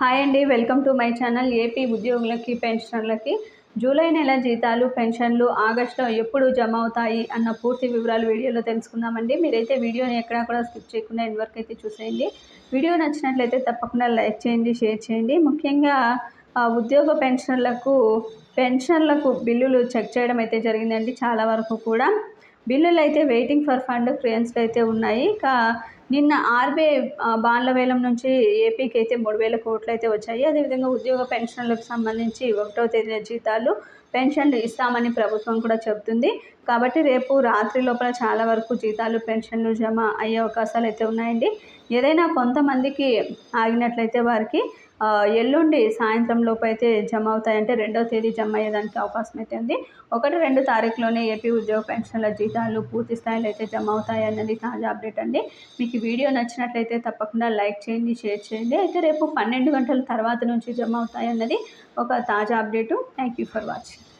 Hi అండి welcome to my channel AP ఉద్యోగులకి పెన్షనర్లకి. జూలై నెల జీతాలు పెన్షన్లు ఆగస్టులో ఎప్పుడు జమ అవుతాయి అన్న పూర్తి వివరాలు వీడియోలో తెలుసుకుందామండి. మీరైతే వీడియోని ఎక్కడా కూడా స్కిప్ చేయకుండా ఎండ్ వరకు అయితే చూసేయండి. వీడియో నచ్చినట్లయితే తప్పకుండా లైక్ చేయండి షేర్ చేయండి. ముఖ్యంగా ఉద్యోగ పెన్షన్లకు పెన్షన్లకు బిల్లులు చెక్ చేయడం అయితే జరిగిందండి చాలా వరకు కూడా. బిల్లులు అయితే వెయిటింగ్ ఫర్ ఫండ్ క్లియరెన్స్లు అయితే ఉన్నాయి. కా నిన్న ఆర్బీఐ బాండ్ల వేలం నుంచి ఏపీకి అయితే మూడు వేల కోట్లు అయితే వచ్చాయి. అదేవిధంగా ఉద్యోగ పెన్షన్లకు సంబంధించి ఒకటో తేదీ జీతాలు పెన్షన్లు ఇస్తామని ప్రభుత్వం కూడా చెబుతుంది. కాబట్టి రేపు రాత్రి లోపల చాలా వరకు జీతాలు పెన్షన్లు జమ అయ్యే అవకాశాలు అయితే ఉన్నాయండి. ఏదైనా కొంతమందికి ఆగినట్లయితే వారికి ఎల్లుండి సాయంత్రం లోపు అయితే జమ అవుతాయంటే రెండో తేదీ జమ అయ్యేదానికి అవకాశం అయితే ఉంది. ఒకటి రెండు తారీఖులోనే ఏపీ ఉద్యోగ పెన్షన్ల జీతాలు పూర్తి స్థాయిలో అయితే జమ అవుతాయి అన్నది తాజా అప్డేట్ అండి. మీకు వీడియో నచ్చినట్లయితే తప్పకుండా లైక్ చేయండి షేర్ చేయండి. అయితే రేపు పన్నెండు గంటల తర్వాత నుంచి జమ అవుతాయన్నది ఒక తాజా update. Thank you for watching.